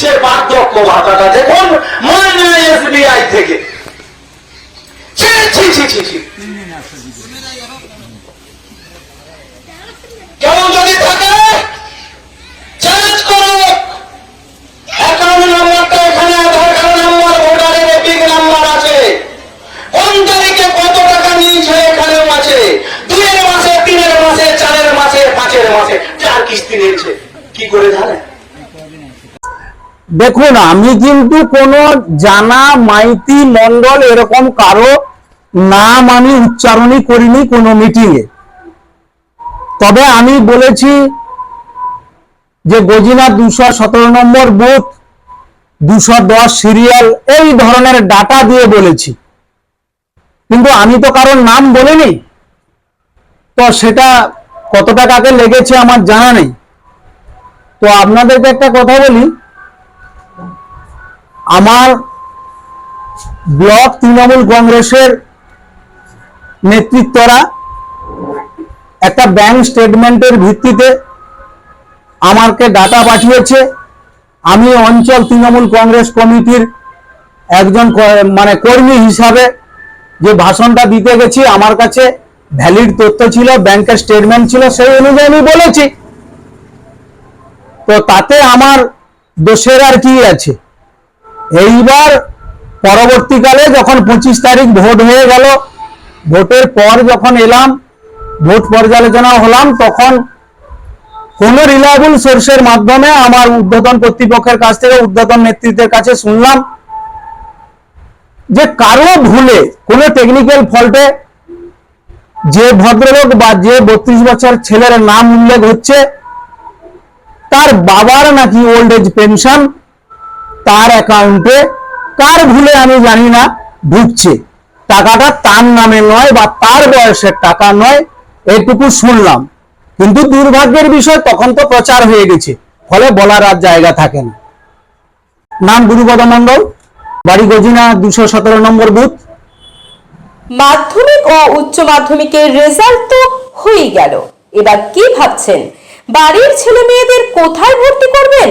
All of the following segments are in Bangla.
নিচ্ছে বার্ধক্য ভাতাটা দেখুন ময়না এসবিআই থেকে। কেউ যদি থাকে চেঞ্জ করো। অ্যাকাউন্ট নাম্বারটা এখানে আধার কার্ড নাম্বার ভোটারের এপিক নাম্বার আছে। কোন তারিখে কত টাকা নিয়েছে এখানেও আছে। দুইয়ের মাসে, তিনের মাসে, চারের মাসে, পাঁচের মাসে, চার কিস্তি নিয়েছে। কি করে জানেন? দেখুন, আমি কিন্তু কোনো জানা, মাইতি, মন্ডল এরকম কারও নাম আমি উচ্চারণই করিনি কোনো মিটিংয়ে তবে আমি বলেছি যে গজিনা দুশো সতেরো নম্বর বুথ দুশো দশ সিরিয়াল এই ধরনের ডাটা দিয়ে বলেছি। কিন্তু আমি তো কারোর নাম বলিনি। তো সেটা কত টাকাকে লেগেছে আমার জানা নেই। তো আপনাদেরকে একটা কথা বলি আমার ব্লক তৃণমূল কংগ্রেসের নেতৃত্বরা একটা ব্যাংক স্টেটমেন্টের ভিত্তিতে আমাকে ডাটা পাঠিয়েছে। আমি অঞ্চল তৃণমূল কংগ্রেস কমিটির একজন মানে কর্মী হিসাবে যে ভাষণটা দিতে গেছি, আমার কাছে ভ্যালিড তথ্য ছিল, ব্যাংকের স্টেটমেন্ট ছিল, সেই অনুযায়ী আমি বলেছি। তো তাতে আমার দোষের আর কি আছে? এইবার পরবর্তীকালে যখন পঁচিশ তারিখ ভোট হয়ে গেল, ভোটের পর যখন এলাম, ভোট পর্যালোচনা হলাম, তখন কোন রিলায়েবল সোর্সের মাধ্যমে আমার উদ্বোধন কর্তৃপক্ষের কাছ থেকে, উদ্বোধন নেতৃত্বের কাছে শুনলাম যে কারও ভুলে, কোনো টেকনিক্যাল ফল্টে যে ভদ্রলোক বা যে বত্রিশ বছর ছেলের নাম উল্লেখ হচ্ছে, তার বাবার নাকি ওল্ড এজ পেনশন তার অ্যাকাউন্টে, কার ভুলে আমি জানি না, ঢুকছে। টাকাটা তার নামে নয় বা তার বয়সের টাকা নয়, এটুকু শুনলাম। কিন্তু দুর্ভাগ্যের বিষয়, তখন তো প্রচার হয়ে গেছে। ফলে বলার আর জায়গা থাকে না। নাম গুরুপদ মন্ডল বাড়ি গজিনা, দুশো সতেরো নম্বর বুথ। মাধ্যমিক ও উচ্চ মাধ্যমিকের রেজাল্ট তো হয়েই গেল। এবার কি ভাবছেন? বাড়ির ছেলে মেয়েদের কোথায় ভর্তি করবেন?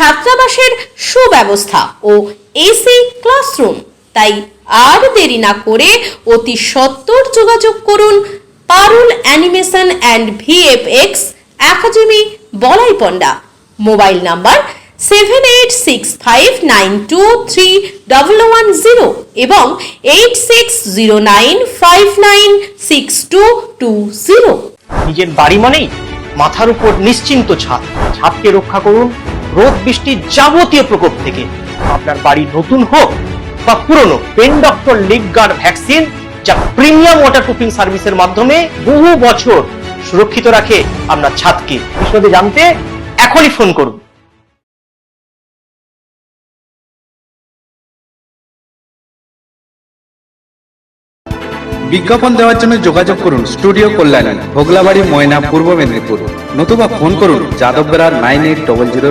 ছাত্রাবাসের সুব্যবস্থা ও এসি ক্লাসরুম তাই আর দেরি না করে অতি সত্বর যোগাযোগ করুন Parul animation and VFX academy Balai Panda mobile number seven eight six five nine two three double one zero এবং eight six zero nine five nine six two two zero. নিজের বাড়ি মানেই মাথার উপর নিশ্চিন্ত ছাদ। ছাদকে রক্ষা করুন রোদ বৃষ্টির যাবতীয় প্রকোপ থেকে। আপনার বাড়ি নতুন হোক বা পুরনো pen doctor leak guard vaccine, যা প্রিমিয়াম ওয়াটার প্রুফিং সার্ভিসের মাধ্যমে বহু বছর সুরক্ষিত রাখে আপনার ছাদকে। বিশদে জানতে এখনই ফোন করুন। বিজ্ঞাপন দেওয়ার জন্য যোগাযোগ করুন স্টুডিও কল্যাণী, ভোগলাবাড়ি, ময়না, পূর্ব মেদিনীপুর। নতুবা ফোন করুন Yadav Bera nine eight double zero